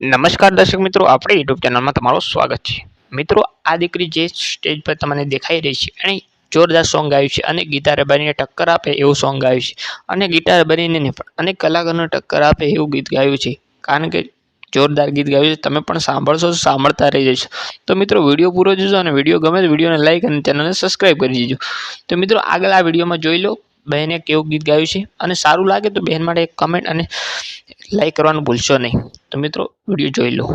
નમસ્કાર દર્શક મિત્રો, આપણે યુટ્યુબ ચેનલમાં તમારું સ્વાગત છે. મિત્રો, આ દીકરી જે સ્ટેજ પર તમને દેખાઈ રહી છે એણે જોરદાર સોંગ ગાયું છે અને ગીતા રબારીને ટક્કર આપે એવું સોંગ ગાયું છે. અને ગીતા રબારીને પણ અનેક કલાકારોને ટક્કર આપે એવું ગીત ગાયું છે. કારણ કે જોરદાર ગીત ગાયું છે. તમે પણ સાંભળશો સાંભળતા રહી જશો તો મિત્રો, વીડિયો પૂરો જોજો અને વીડિયો ગમે તો વિડીયોને લાઈક અને ચેનલને સબસ્ક્રાઈબ કરી દેજો. તો મિત્રો, આગળ આ વિડીયોમાં જોઈ લો, બહેને કેવું ગીત ગાયું છે. અને સારું લાગે તો બહેન માટે એક કમેન્ટ અને લાઈક કરવાનું ભૂલશો નહીં. તો મિત્રો વીડિયો જોઈ લો